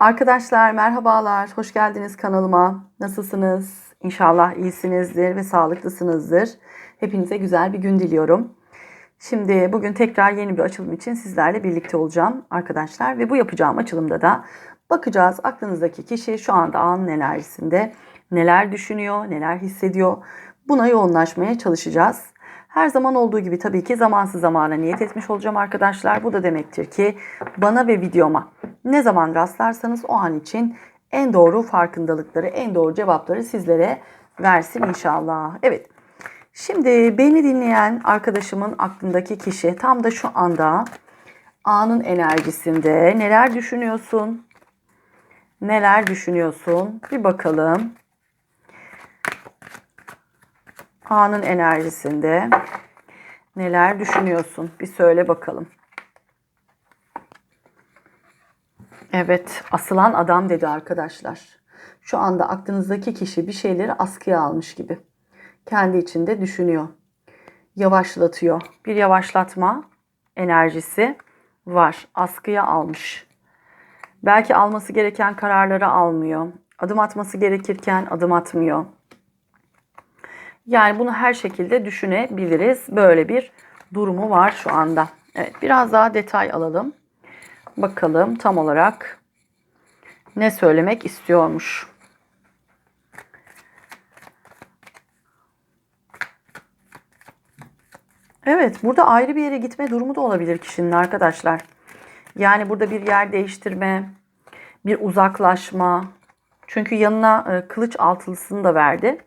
Arkadaşlar merhabalar, hoş geldiniz kanalıma. Nasılsınız? İnşallah iyisinizdir ve sağlıklısınızdır. Hepinize güzel bir gün diliyorum. Şimdi bugün tekrar yeni bir açılım için sizlerle birlikte olacağım arkadaşlar. Ve bu yapacağım açılımda da bakacağız aklınızdaki kişi şu anda anın enerjisinde neler düşünüyor, neler hissediyor. Buna yoğunlaşmaya çalışacağız. Her zaman olduğu gibi tabii ki zamansız zamana niyet etmiş olacağım arkadaşlar. Bu da demektir ki bana ve videoma ne zaman rastlarsanız o an için en doğru farkındalıkları, en doğru cevapları sizlere versin inşallah. Evet. Şimdi beni dinleyen arkadaşımın aklındaki kişi tam da şu anda anın enerjisinde neler düşünüyorsun? Neler düşünüyorsun? Bir bakalım. Anın enerjisinde neler düşünüyorsun? Bir söyle bakalım. Evet, asılan adam dedi arkadaşlar. Şu anda aklınızdaki kişi bir şeyleri askıya almış gibi. Kendi içinde düşünüyor. Yavaşlatıyor. Bir yavaşlatma enerjisi var. Askıya almış. Belki alması gereken kararları almıyor. Adım atması gerekirken adım atmıyor. Yani bunu her şekilde düşünebiliriz. Böyle bir durumu var şu anda. Evet, biraz daha detay alalım. Bakalım tam olarak ne söylemek istiyormuş. Evet, burada ayrı bir yere gitme durumu da olabilir kişinin arkadaşlar. Yani burada bir yer değiştirme, bir uzaklaşma. Çünkü yanına e, kılıç altılısını da verdi.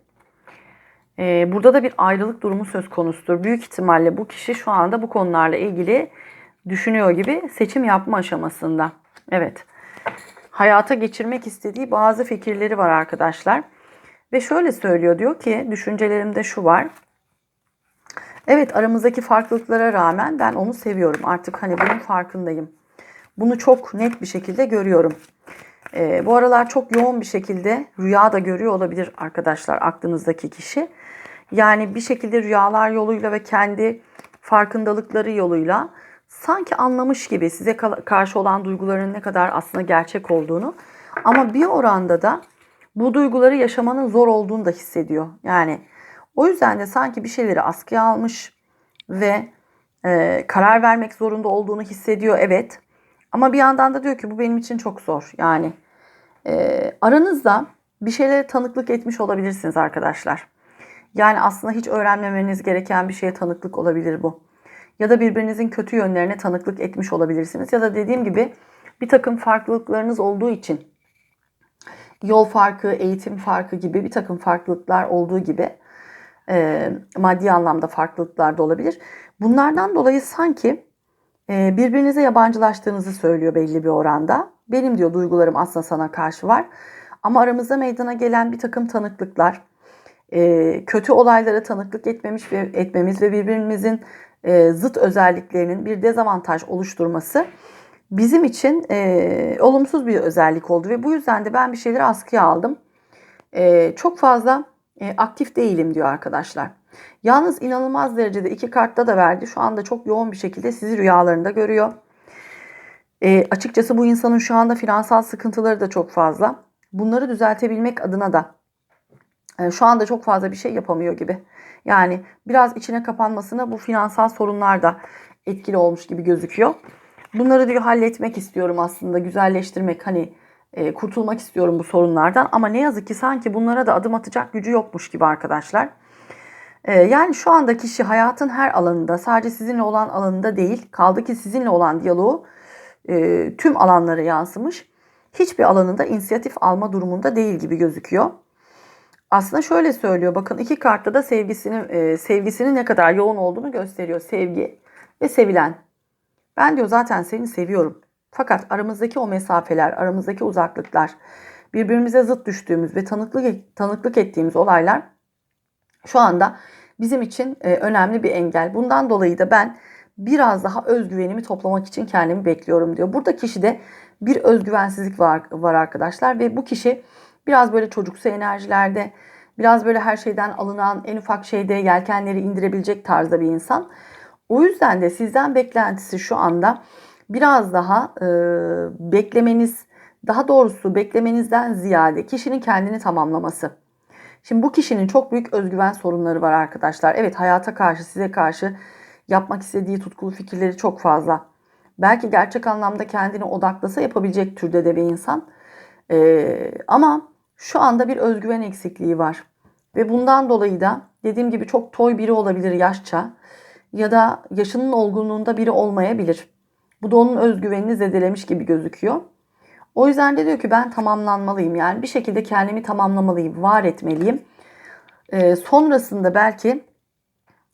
E, burada da bir ayrılık durumu söz konusudur. Büyük ihtimalle bu kişi şu anda bu konularla ilgili düşünüyor gibi seçim yapma aşamasında. Evet. Hayata geçirmek istediği bazı fikirleri var arkadaşlar. Ve şöyle söylüyor diyor ki düşüncelerimde şu var. Evet aramızdaki farklılıklara rağmen ben onu seviyorum. Artık hani bunun farkındayım. Bunu çok net bir şekilde görüyorum. Ee, bu aralar çok yoğun bir şekilde rüya da görüyor olabilir arkadaşlar aklınızdaki kişi. Yani bir şekilde rüyalar yoluyla ve kendi farkındalıkları yoluyla sanki anlamış gibi size karşı olan duyguların ne kadar aslında gerçek olduğunu ama bir oranda da bu duyguları yaşamanın zor olduğunu da hissediyor. Yani o yüzden de sanki bir şeyleri askıya almış ve e, karar vermek zorunda olduğunu hissediyor evet. Ama bir yandan da diyor ki bu benim için çok zor. Yani e, aranızda bir şeylere tanıklık etmiş olabilirsiniz arkadaşlar. Yani aslında hiç öğrenmemeniz gereken bir şeye tanıklık olabilir bu. Ya da birbirinizin kötü yönlerine tanıklık etmiş olabilirsiniz. Ya da dediğim gibi bir takım farklılıklarınız olduğu için yol farkı, eğitim farkı gibi bir takım farklılıklar olduğu gibi e, maddi anlamda farklılıklar da olabilir. Bunlardan dolayı sanki e, birbirinize yabancılaştığınızı söylüyor belli bir oranda. Benim diyor duygularım aslında sana karşı var. Ama aramızda meydana gelen bir takım tanıklıklar, e, kötü olaylara tanıklık etmemiş ve etmemiz ve birbirimizin e, zıt özelliklerinin bir dezavantaj oluşturması bizim için e, olumsuz bir özellik oldu ve bu yüzden de ben bir şeyleri askıya aldım. Çok fazla aktif değilim diyor arkadaşlar. Yalnız inanılmaz derecede iki kartta da verdi. Şu anda çok yoğun bir şekilde sizi rüyalarında görüyor. E, açıkçası bu insanın şu anda finansal sıkıntıları da çok fazla. Bunları düzeltebilmek adına da şu anda çok fazla bir şey yapamıyor gibi. Yani biraz içine kapanmasına bu finansal sorunlar da etkili olmuş gibi gözüküyor. Bunları diyor halletmek istiyorum aslında, güzelleştirmek hani e, kurtulmak istiyorum bu sorunlardan ama ne yazık ki sanki bunlara da adım atacak gücü yokmuş gibi arkadaşlar. E, yani şu anda kişi hayatın her alanında sadece sizinle olan alanında değil kaldı ki sizinle olan diyaloğu e, tüm alanlara yansımış. Hiçbir alanında inisiyatif alma durumunda değil gibi gözüküyor. Aslında şöyle söylüyor. Bakın iki kartta da sevgisini e, sevgisinin ne kadar yoğun olduğunu gösteriyor. Sevgi ve sevilen. Ben diyor zaten seni seviyorum. Fakat aramızdaki o mesafeler, aramızdaki uzaklıklar, birbirimize zıt düştüğümüz ve tanıklık tanıklık ettiğimiz olaylar şu anda bizim için e, önemli bir engel. Bundan dolayı da ben biraz daha özgüvenimi toplamak için kendimi bekliyorum diyor. Burada kişide bir özgüvensizlik var, var arkadaşlar ve bu kişi biraz böyle çocuksu enerjilerde, biraz böyle her şeyden alınan en ufak şeyde yelkenleri indirebilecek tarzda bir insan. O yüzden de sizden beklentisi şu anda biraz daha e, beklemeniz, Daha doğrusu beklemenizden ziyade kişinin kendini tamamlaması. Şimdi bu kişinin çok büyük özgüven sorunları var arkadaşlar. Evet hayata karşı, size karşı yapmak istediği tutkulu fikirleri çok fazla. Belki gerçek anlamda kendini odaklasa yapabilecek türde de bir insan. Ee, ama şu anda bir özgüven eksikliği var. Ve bundan dolayı da dediğim gibi çok toy biri olabilir yaşça ya da yaşının olgunluğunda biri olmayabilir. Bu da onun özgüvenini zedelemiş gibi gözüküyor. O yüzden de diyor ki ben tamamlanmalıyım. Yani bir şekilde kendimi tamamlamalıyım, var etmeliyim. Ee, sonrasında belki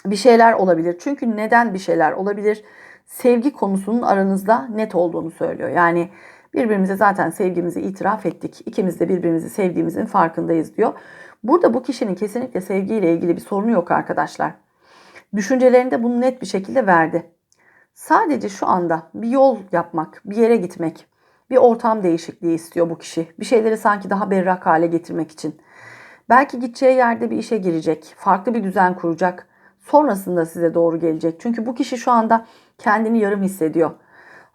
bir şeyler olabilir. Çünkü neden bir şeyler olabilir? Sevgi konusunun aranızda net olduğunu söylüyor. Yani birbirimize zaten sevgimizi itiraf ettik. İkimiz de birbirimizi sevdiğimizin farkındayız diyor. Burada bu kişinin kesinlikle sevgiyle ilgili bir sorunu yok arkadaşlar. Düşüncelerinde bunu net bir şekilde verdi. Sadece şu anda bir yol yapmak, bir yere gitmek, bir ortam değişikliği istiyor bu kişi. Bir şeyleri sanki daha berrak hale getirmek için. Belki gideceği yerde bir işe girecek, farklı bir düzen kuracak. Sonrasında size doğru gelecek. Çünkü bu kişi şu anda kendini yarım hissediyor.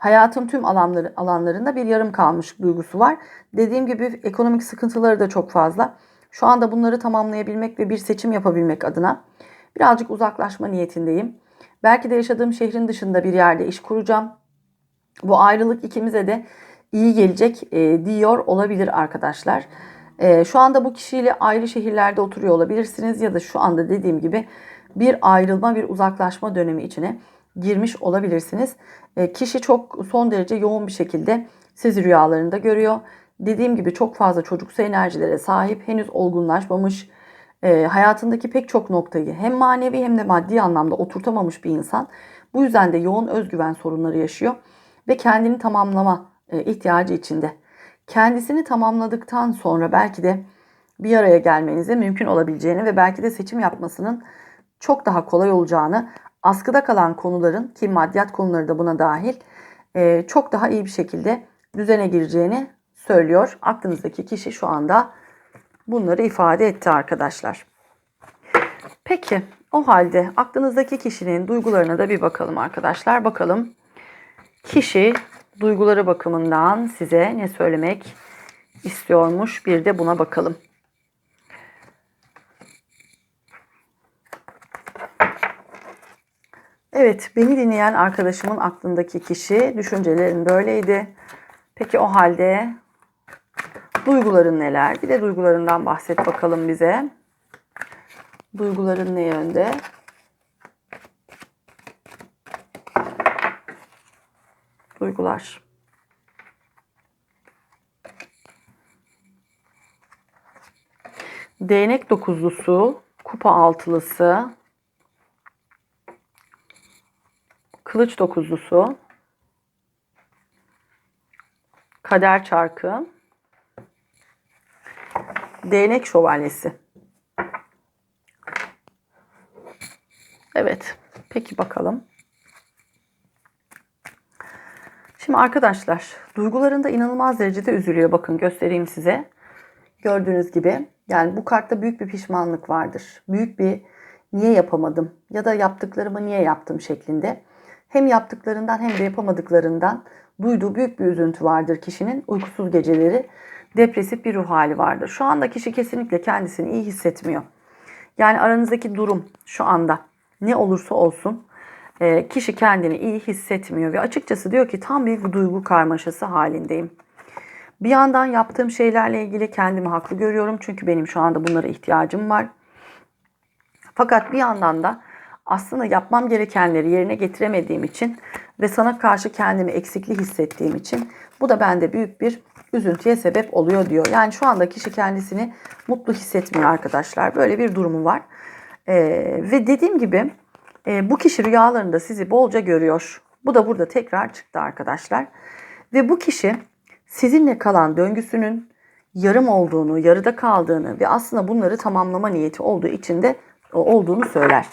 Hayatın tüm alanları, alanlarında bir yarım kalmış duygusu var. Dediğim gibi ekonomik sıkıntıları da çok fazla. Şu anda bunları tamamlayabilmek ve bir seçim yapabilmek adına birazcık uzaklaşma niyetindeyim. Belki de yaşadığım şehrin dışında bir yerde iş kuracağım. Bu ayrılık ikimize de iyi gelecek e, diyor olabilir arkadaşlar. E, şu anda bu kişiyle ayrı şehirlerde oturuyor olabilirsiniz ya da şu anda dediğim gibi bir ayrılma, bir uzaklaşma dönemi içine girmiş olabilirsiniz. E, kişi çok son derece yoğun bir şekilde sizi rüyalarında görüyor. Dediğim gibi çok fazla çocuksu enerjilere sahip, henüz olgunlaşmamış, e, hayatındaki pek çok noktayı hem manevi hem de maddi anlamda oturtamamış bir insan. Bu yüzden de yoğun özgüven sorunları yaşıyor ve kendini tamamlama e, ihtiyacı içinde. Kendisini tamamladıktan sonra belki de bir araya gelmenize mümkün olabileceğini ve belki de seçim yapmasının çok daha kolay olacağını, askıda kalan konuların ki maddiyat konuları da buna dahil e, çok daha iyi bir şekilde düzene gireceğini söylüyor. Aklınızdaki kişi şu anda bunları ifade etti arkadaşlar. Peki o halde aklınızdaki kişinin duygularına da bir bakalım arkadaşlar. Bakalım kişi duyguları bakımından size ne söylemek istiyormuş bir de buna bakalım. Evet, beni dinleyen arkadaşımın aklındaki kişi düşüncelerin böyleydi. Peki o halde duyguların neler? Bir de duygularından bahset bakalım bize. Duyguların ne yönde? Duygular. Değnek dokuzlusu, kupa altılısı, kılıç dokuzlusu, kader çarkı, değnek şövalyesi. Evet, peki bakalım. Şimdi arkadaşlar, duygularında inanılmaz derecede üzülüyor. Bakın göstereyim size. Gördüğünüz gibi yani bu kartta büyük bir pişmanlık vardır. Büyük bir niye yapamadım ya da yaptıklarımı niye yaptım şeklinde. Hem yaptıklarından hem de yapamadıklarından duyduğu büyük bir üzüntü vardır kişinin. Uykusuz geceleri, depresif bir ruh hali vardır. Şu anda kişi kesinlikle kendisini iyi hissetmiyor. Yani aranızdaki durum şu anda ne olursa olsun e, kişi kendini iyi hissetmiyor ve açıkçası diyor ki tam bir duygu karmaşası halindeyim. Bir yandan yaptığım şeylerle ilgili kendimi haklı görüyorum çünkü benim şu anda bunlara ihtiyacım var. Fakat bir yandan da aslında yapmam gerekenleri yerine getiremediğim için ve sana karşı kendimi eksikli hissettiğim için bu da bende büyük bir üzüntüye sebep oluyor diyor. Yani şu anda kişi kendisini mutlu hissetmiyor arkadaşlar. Böyle bir durumu var. Ee, ve dediğim gibi e, bu kişi rüyalarında sizi bolca görüyor. Bu da burada tekrar çıktı arkadaşlar. Ve bu kişi sizinle kalan döngüsünün yarım olduğunu, yarıda kaldığını ve aslında bunları tamamlama niyeti olduğu için de olduğunu söyler.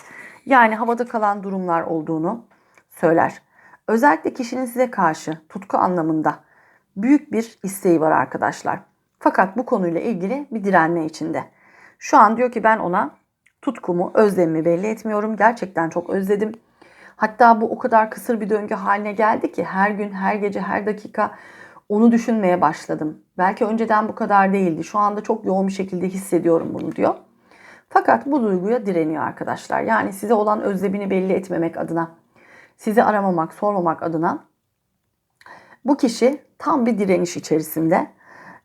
Yani havada kalan durumlar olduğunu söyler. Özellikle kişinin size karşı tutku anlamında büyük bir isteği var arkadaşlar. Fakat bu konuyla ilgili bir direnme içinde. Şu an diyor ki ben ona tutkumu, özlemimi belli etmiyorum. Gerçekten çok özledim. Hatta bu o kadar kısır bir döngü haline geldi ki her gün, her gece, her dakika Onu düşünmeye başladım. Belki önceden bu kadar değildi. Şu anda çok yoğun bir şekilde hissediyorum bunu diyor. Fakat bu duyguya direniyor arkadaşlar. Yani size olan özlemini belli etmemek adına, sizi aramamak, sormamak adına bu kişi tam bir direniş içerisinde.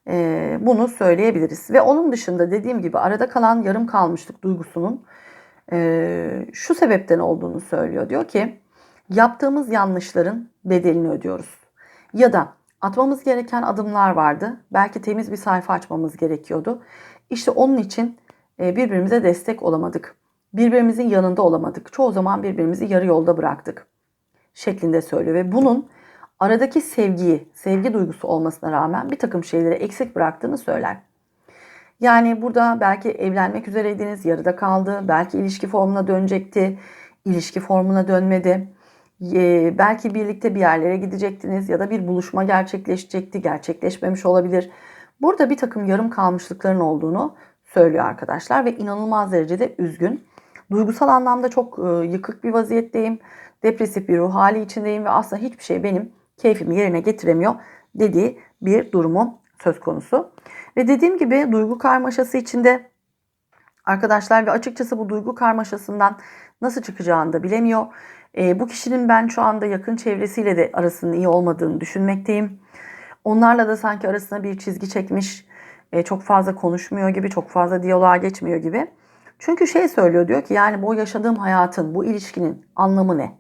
Ee, bunu söyleyebiliriz. Ve onun dışında dediğim gibi arada kalan yarım kalmışlık duygusunun e, şu sebepten olduğunu söylüyor. Diyor ki yaptığımız yanlışların bedelini ödüyoruz. Ya da atmamız gereken adımlar vardı. Belki temiz bir sayfa açmamız gerekiyordu. İşte onun için e, birbirimize destek olamadık. Birbirimizin yanında olamadık. Çoğu zaman birbirimizi yarı yolda bıraktık şeklinde söylüyor. Ve bunun aradaki sevgiyi, sevgi duygusu olmasına rağmen bir takım şeyleri eksik bıraktığını söyler. Yani burada belki evlenmek üzereydiniz, yarıda kaldı. Belki ilişki formuna dönecekti, ilişki formuna dönmedi. Belki birlikte bir yerlere gidecektiniz ya da bir buluşma gerçekleşecekti, gerçekleşmemiş olabilir. Burada bir takım yarım kalmışlıkların olduğunu söylüyor arkadaşlar ve inanılmaz derecede üzgün. Duygusal anlamda çok e, yıkık bir vaziyetteyim. Depresif bir ruh hali içindeyim ve aslında hiçbir şey benim keyfimi yerine getiremiyor dediği bir durumu söz konusu. Ve dediğim gibi duygu karmaşası içinde arkadaşlar ve açıkçası bu duygu karmaşasından nasıl çıkacağını da bilemiyor. E, bu kişinin ben şu anda yakın çevresiyle de arasının iyi olmadığını düşünmekteyim. Onlarla da sanki arasına bir çizgi çekmiş, e, çok fazla konuşmuyor gibi, çok fazla diyaloğa geçmiyor gibi. Çünkü şey söylüyor diyor ki yani bu yaşadığım hayatın, bu ilişkinin anlamı ne?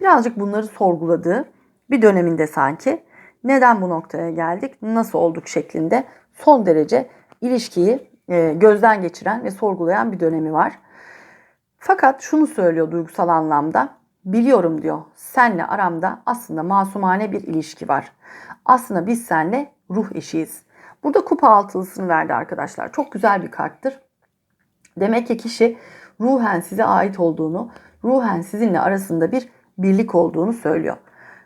Birazcık bunları sorguladığı bir döneminde sanki neden bu noktaya geldik, nasıl olduk şeklinde son derece ilişkiyi e, gözden geçiren ve sorgulayan bir dönemi var. Fakat şunu söylüyor duygusal anlamda. Biliyorum diyor. Senle aramda aslında masumane bir ilişki var. Aslında biz senle ruh eşiyiz. Burada kupa altılısını verdi arkadaşlar. Çok güzel bir karttır. Demek ki kişi ruhen size ait olduğunu, ruhen sizinle arasında bir birlik olduğunu söylüyor.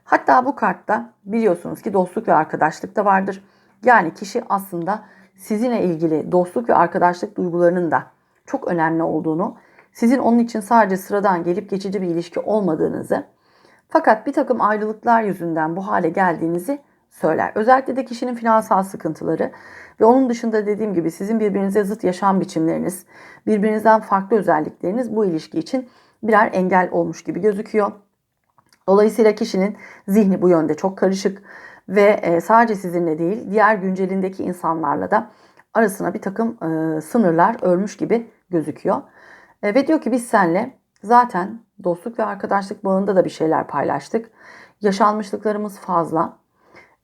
Hatta bu kartta biliyorsunuz ki dostluk ve arkadaşlık da vardır. Yani kişi aslında sizinle ilgili dostluk ve arkadaşlık duygularının da çok önemli olduğunu, sizin onun için sadece sıradan gelip geçici bir ilişki olmadığınızı, fakat bir takım ayrılıklar yüzünden bu hale geldiğinizi söyler. Özellikle de kişinin finansal sıkıntıları ve onun dışında dediğim gibi sizin birbirinize zıt yaşam biçimleriniz, birbirinizden farklı özellikleriniz bu ilişki için birer engel olmuş gibi gözüküyor. Dolayısıyla kişinin zihni bu yönde çok karışık ve e, sadece sizinle değil diğer güncelindeki insanlarla da arasına bir takım e, sınırlar örmüş gibi gözüküyor. E, ve diyor ki biz senle zaten dostluk ve arkadaşlık bağında da bir şeyler paylaştık. Yaşanmışlıklarımız fazla.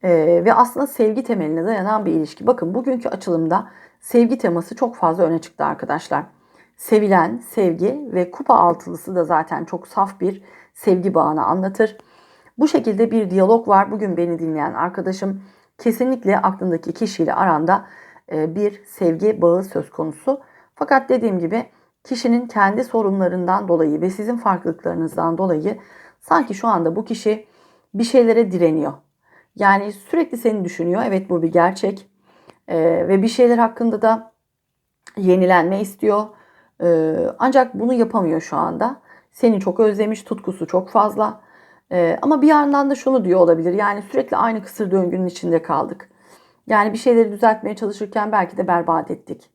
Ve aslında sevgi temeline dayanan bir ilişki. Bakın bugünkü açılımda sevgi teması çok fazla öne çıktı arkadaşlar. Sevilen, sevgi ve kupa altılısı da zaten çok saf bir sevgi bağını anlatır. Bu şekilde bir diyalog var. Bugün beni dinleyen arkadaşım kesinlikle aklındaki kişiyle aranda e, bir sevgi bağı söz konusu. Fakat dediğim gibi kişinin kendi sorunlarından dolayı ve sizin farklılıklarınızdan dolayı sanki şu anda bu kişi bir şeylere direniyor. Yani sürekli seni düşünüyor. Evet bu bir gerçek. Ee, ve bir şeyler hakkında da yenilenme istiyor. Ee, ancak bunu yapamıyor şu anda. Seni çok özlemiş, tutkusu çok fazla. Ee, ama bir yandan da şunu diyor olabilir. Yani sürekli aynı kısır döngünün içinde kaldık. Yani bir şeyleri düzeltmeye çalışırken belki de berbat ettik.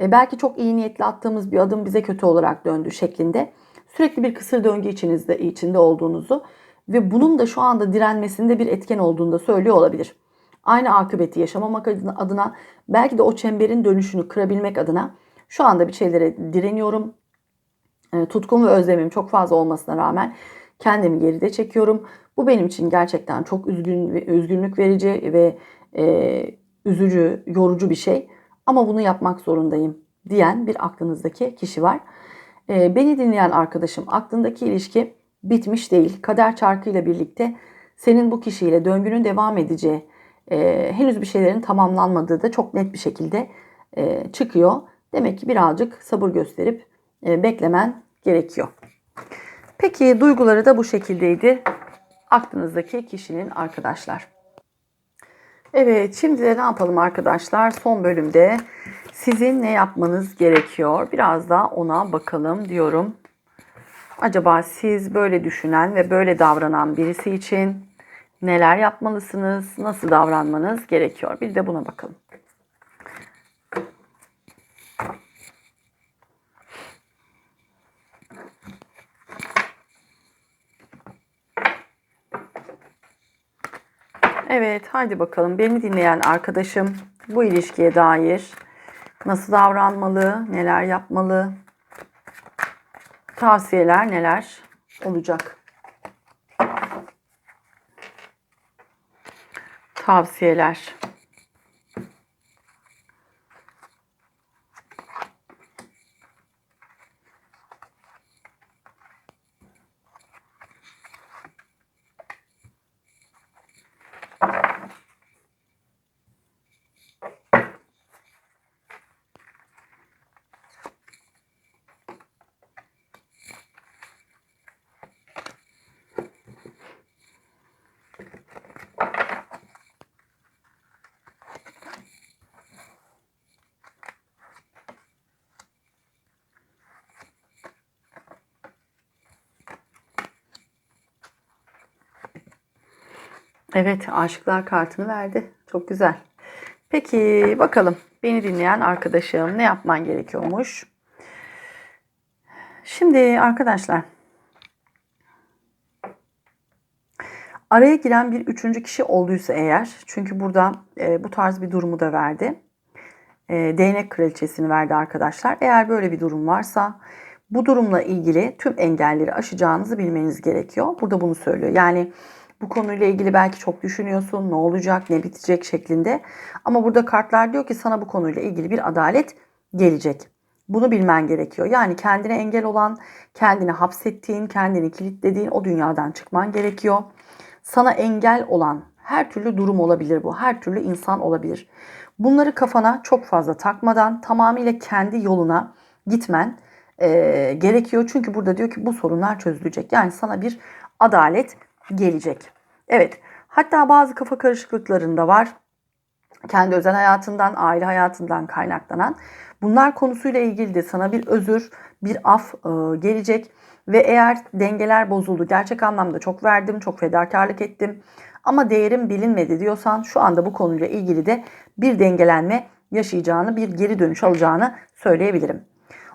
Ee, belki çok iyi niyetli attığımız bir adım bize kötü olarak döndü şeklinde. Sürekli bir kısır döngü içinizde, içinde olduğunuzu ve bunun da şu anda direnmesinde bir etken olduğunu da söylüyor olabilir. Aynı akıbeti yaşamamak adına belki de o çemberin dönüşünü kırabilmek adına şu anda bir şeylere direniyorum. E, tutkum ve özlemim çok fazla olmasına rağmen kendimi geride çekiyorum. Bu benim için gerçekten çok üzgün ve üzgünlük verici ve e, üzücü, yorucu bir şey. Ama bunu yapmak zorundayım diyen bir aklınızdaki kişi var. E, beni dinleyen arkadaşım aklındaki ilişki bitmiş değil. Kader çarkıyla birlikte senin bu kişiyle döngünün devam edeceği, e, henüz bir şeylerin tamamlanmadığı da çok net bir şekilde e, çıkıyor. Demek ki birazcık sabır gösterip e, beklemen gerekiyor. Peki duyguları da bu şekildeydi. Aklınızdaki kişinin arkadaşlar. Evet şimdi de ne yapalım arkadaşlar? Son bölümde sizin ne yapmanız gerekiyor? Biraz da ona bakalım diyorum. Acaba siz böyle düşünen ve böyle davranan birisi için Neler yapmalısınız? Nasıl davranmanız gerekiyor? Bir de buna bakalım. Evet, haydi bakalım. Beni dinleyen arkadaşım bu ilişkiye dair nasıl davranmalı, neler yapmalı, tavsiyeler neler olacak? Tavsiyeler. Evet, aşıklar kartını verdi. Çok güzel. Peki bakalım beni dinleyen arkadaşım ne yapman gerekiyormuş? Şimdi arkadaşlar araya giren bir üçüncü kişi olduysa eğer çünkü burada e, bu tarz bir durumu da verdi. E, değnek kraliçesini verdi arkadaşlar. Eğer böyle bir durum varsa bu durumla ilgili tüm engelleri aşacağınızı bilmeniz gerekiyor. Burada bunu söylüyor. Yani bu konuyla ilgili belki çok düşünüyorsun. Ne olacak, ne bitecek şeklinde. Ama burada kartlar diyor ki sana bu konuyla ilgili bir adalet gelecek. Bunu bilmen gerekiyor. Yani kendine engel olan, kendini hapsettiğin, kendini kilitlediğin o dünyadan çıkman gerekiyor. Sana engel olan her türlü durum olabilir bu. Her türlü insan olabilir. Bunları kafana çok fazla takmadan tamamıyla kendi yoluna gitmen e, gerekiyor. Çünkü burada diyor ki bu sorunlar çözülecek. Yani sana bir adalet gelecek. Evet. Hatta bazı kafa karışıklıklarında var. Kendi özel hayatından, aile hayatından kaynaklanan. Bunlar konusuyla ilgili de sana bir özür, bir af e, gelecek. Ve eğer dengeler bozuldu, gerçek anlamda çok verdim, çok fedakarlık ettim ama değerim bilinmedi diyorsan şu anda bu konuyla ilgili de bir dengelenme yaşayacağını, bir geri dönüş alacağını söyleyebilirim.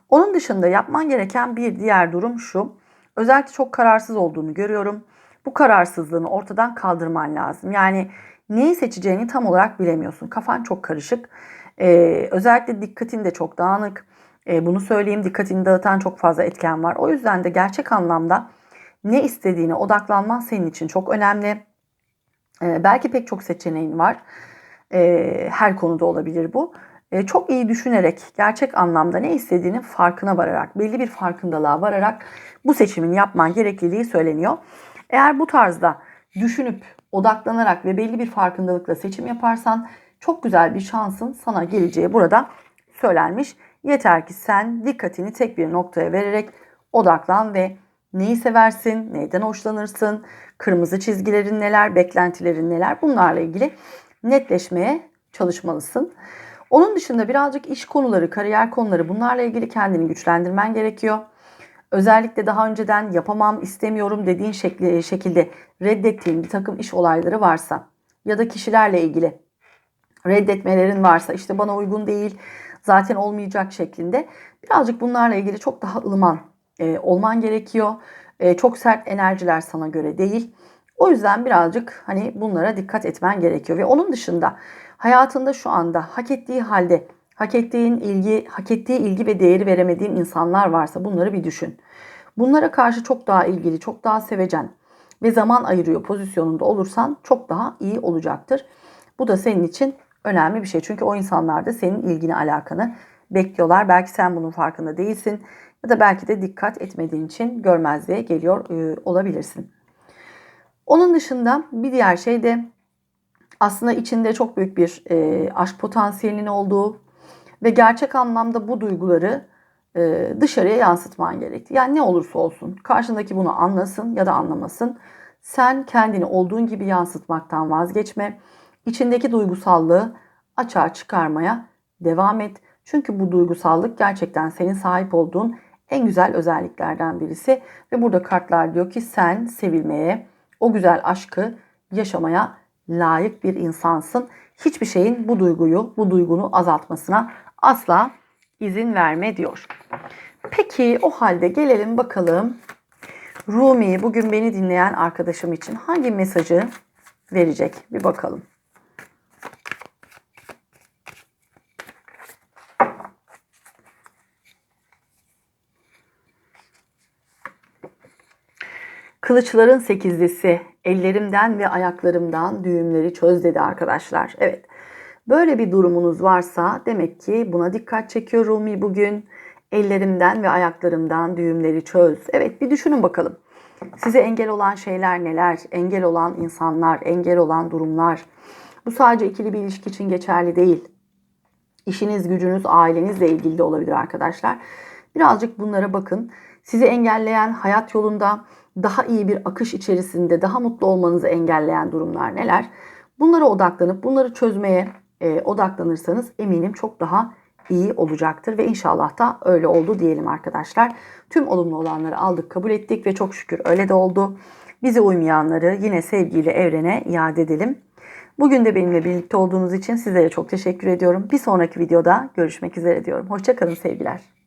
Onun dışında yapman gereken bir diğer durum şu. Özellikle çok kararsız olduğunu görüyorum bu kararsızlığını ortadan kaldırman lazım. Yani neyi seçeceğini tam olarak bilemiyorsun. Kafan çok karışık. Ee, özellikle dikkatin de çok dağınık. Ee, bunu söyleyeyim dikkatini dağıtan çok fazla etken var. O yüzden de gerçek anlamda ne istediğine odaklanman senin için çok önemli. Ee, belki pek çok seçeneğin var. Ee, her konuda olabilir bu. Ee, çok iyi düşünerek gerçek anlamda ne istediğinin farkına vararak, belli bir farkındalığa vararak bu seçimin yapman gerekliliği söyleniyor. Eğer bu tarzda düşünüp odaklanarak ve belli bir farkındalıkla seçim yaparsan çok güzel bir şansın sana geleceği burada söylenmiş. Yeter ki sen dikkatini tek bir noktaya vererek odaklan ve neyi seversin, neyden hoşlanırsın, kırmızı çizgilerin neler, beklentilerin neler bunlarla ilgili netleşmeye çalışmalısın. Onun dışında birazcık iş konuları, kariyer konuları bunlarla ilgili kendini güçlendirmen gerekiyor. Özellikle daha önceden yapamam, istemiyorum dediğin şekli, şekilde reddettiğin bir takım iş olayları varsa ya da kişilerle ilgili reddetmelerin varsa işte bana uygun değil, zaten olmayacak şeklinde birazcık bunlarla ilgili çok daha ılıman e, olman gerekiyor. E, çok sert enerjiler sana göre değil. O yüzden birazcık hani bunlara dikkat etmen gerekiyor ve onun dışında hayatında şu anda hak ettiği halde hak ettiğin ilgi, hak ettiği ilgi ve değeri veremediğin insanlar varsa bunları bir düşün. Bunlara karşı çok daha ilgili, çok daha sevecen ve zaman ayırıyor pozisyonunda olursan çok daha iyi olacaktır. Bu da senin için önemli bir şey. Çünkü o insanlar da senin ilgini, alakanı bekliyorlar. Belki sen bunun farkında değilsin ya da belki de dikkat etmediğin için görmezliğe geliyor e, olabilirsin. Onun dışında bir diğer şey de aslında içinde çok büyük bir e, aşk potansiyelinin olduğu ve gerçek anlamda bu duyguları e, dışarıya yansıtman gerekti. Yani ne olursa olsun karşındaki bunu anlasın ya da anlamasın. Sen kendini olduğun gibi yansıtmaktan vazgeçme. İçindeki duygusallığı açığa çıkarmaya devam et. Çünkü bu duygusallık gerçekten senin sahip olduğun en güzel özelliklerden birisi. Ve burada kartlar diyor ki sen sevilmeye, o güzel aşkı yaşamaya layık bir insansın. Hiçbir şeyin bu duyguyu, bu duygunu azaltmasına asla izin verme diyor. Peki o halde gelelim bakalım Rumi bugün beni dinleyen arkadaşım için hangi mesajı verecek? Bir bakalım. Kılıçların sekizlisi ellerimden ve ayaklarımdan düğümleri çöz dedi arkadaşlar. Evet böyle bir durumunuz varsa demek ki buna dikkat çekiyor Rumi bugün. Ellerimden ve ayaklarımdan düğümleri çöz. Evet bir düşünün bakalım. Size engel olan şeyler neler? Engel olan insanlar, engel olan durumlar. Bu sadece ikili bir ilişki için geçerli değil. İşiniz, gücünüz, ailenizle ilgili de olabilir arkadaşlar. Birazcık bunlara bakın. Sizi engelleyen hayat yolunda daha iyi bir akış içerisinde daha mutlu olmanızı engelleyen durumlar neler? Bunlara odaklanıp bunları çözmeye e, odaklanırsanız eminim çok daha iyi olacaktır ve inşallah da öyle oldu diyelim arkadaşlar. Tüm olumlu olanları aldık, kabul ettik ve çok şükür öyle de oldu. Bize uymayanları yine sevgiyle evrene iade edelim. Bugün de benimle birlikte olduğunuz için sizlere çok teşekkür ediyorum. Bir sonraki videoda görüşmek üzere diyorum. Hoşçakalın sevgiler.